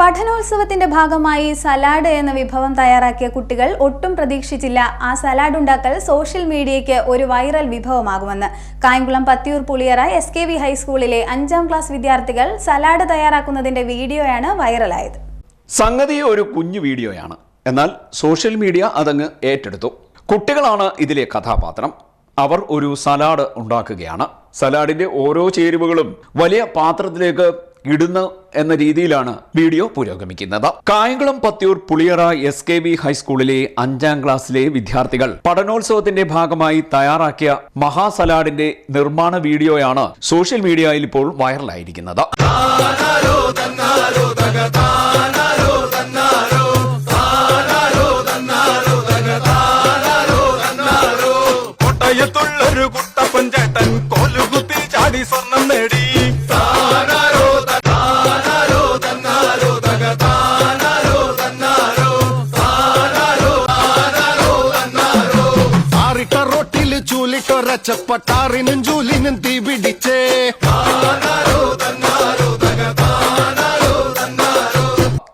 പഠനോത്സവത്തിന്റെ ഭാഗമായി സലാഡ് എന്ന വിഭവം തയ്യാറാക്കിയ കുട്ടികൾ ഒട്ടും പ്രതീക്ഷിച്ചില്ല. ആ സലാഡ് ഉണ്ടാക്കൽ സോഷ്യൽ മീഡിയയ്ക്ക് ഒരു viral വിഭവമാകുമെന്ന്. Kayamkulam Pathiyoor Puliyara S K V ഹൈസ്കൂളിലെ അഞ്ചാം ക്ലാസ് വിദ്യാർത്ഥികൾ സലാഡ് തയ്യാറാക്കുന്നതിന്റെ വീഡിയോയാണ് വൈറലായത്. സംഗതി ഒരു കുഞ്ഞു വീഡിയോയാണ്. എന്നാൽ സോഷ്യൽ മീഡിയ അതങ്ങ് ഏറ്റെടുത്തു. കുട്ടികളാണ് ഇതിലെ കഥാപാത്രം. അവർ ഒരു സലാഡ് ഉണ്ടാക്കുകയാണ്. സലാഡിന്റെ ഓരോ ചേരുവകളും വലിയ പാത്രത്തിലേക്ക് ഇടുന്ന എന്ന രീതിയിലാണ് വീഡിയോ പുരോഗമിക്കുന്നത്. Kayamkulam Pathiyoor Puliyara S K B ഹൈസ്കൂളിലെ അഞ്ചാം ക്ലാസ്സിലെ വിദ്യാർത്ഥികൾ പഠനോത്സവത്തിന്റെ ഭാഗമായി തയ്യാറാക്കിയ മഹാസലാഡിന്റെ നിർമ്മാണ വീഡിയോയാണ് സോഷ്യൽ മീഡിയയിൽ ഇപ്പോൾ വൈറലായിരിക്കുന്നത്. കോലുകുത്തി ചാടി സ്വർണം റൊട്ടിൽ ചൂലിട്ടൊരച്ചപ്പട്ടാറിനും ചൂലിനും തീ പിടിച്ചേ.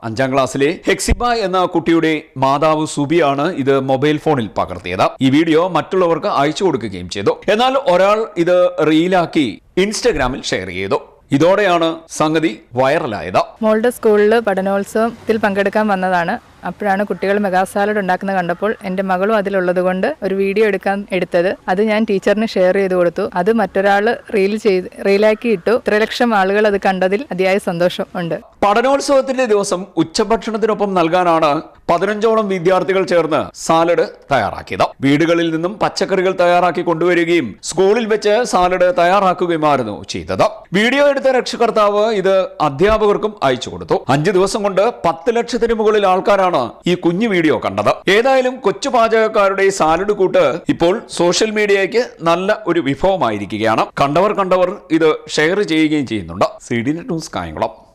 അഞ്ചാം ക്ലാസ്സിലെ ഹെക്സിബ എന്ന കുട്ടിയുടെ മാതാവ് സുബിയാണ് ഇത് മൊബൈൽ ഫോണിൽ പകർത്തിയത്. ഈ വീഡിയോ മറ്റുള്ളവർക്ക് അയച്ചു കൊടുക്കുകയും ചെയ്തു. എന്നാൽ ഒരാൾ ഇത് റീലാക്കി ഇൻസ്റ്റഗ്രാമിൽ ഷെയർ ചെയ്തു. ഇതോടെയാണ് സംഗതി വൈറലായത്. മോളുടെ സ്കൂളിൽ പഠനോത്സവത്തിൽ പങ്കെടുക്കാൻ വന്നതാണ്. അപ്പോഴാണ് കുട്ടികൾ മെഗാ സാലഡ് ഉണ്ടാക്കുന്നത് കണ്ടപ്പോൾ എന്റെ മകളും അതിലുള്ളത് കൊണ്ട് ഒരു വീഡിയോ എടുക്കാൻ എടുത്തത്. അത് ഞാൻ ടീച്ചറിന് ഷെയർ ചെയ്ത് കൊടുത്തു. അത് മറ്റൊരാൾ റീൽ ചെയ്ത് റീലാക്കി ഇട്ടു. ഇത്ര ലക്ഷം ആളുകൾ അത് കണ്ടതിൽ അതിയായ സന്തോഷം ഉണ്ട്. പഠനോത്സവത്തിന്റെ ദിവസം ഉച്ചഭക്ഷണത്തിനൊപ്പം നൽകാനാണ് പതിനഞ്ചോളം വിദ്യാർത്ഥികൾ ചേർന്ന് സാലഡ് തയ്യാറാക്കിയത്. വീടുകളിൽ നിന്നും പച്ചക്കറികൾ തയ്യാറാക്കി കൊണ്ടുവരികയും സ്കൂളിൽ വെച്ച് സാലഡ് തയ്യാറാക്കുകയുമായിരുന്നു ചെയ്തത്. വീഡിയോ എടുത്ത രക്ഷകർത്താവ് ഇത് അധ്യാപകർക്കും അയച്ചു കൊടുത്തു. അഞ്ചു ദിവസം കൊണ്ട് പത്ത് ലക്ഷത്തിന് മുകളിൽ ആൾക്കാരാണ് ഈ കുഞ്ഞു വീഡിയോ കണ്ടത്. ഏതായാലും കൊച്ചു പാചകക്കാരുടെ ഈ സാലഡ് കൂട്ട് ഇപ്പോൾ സോഷ്യൽ മീഡിയയ്ക്ക് നല്ല ഒരു വിഭവമായിരിക്കുകയാണ്. കണ്ടവർ കണ്ടവർ ഇത് ഷെയർ ചെയ്യുകയും ചെയ്യുന്നുണ്ട്. C D news Kayamkulam.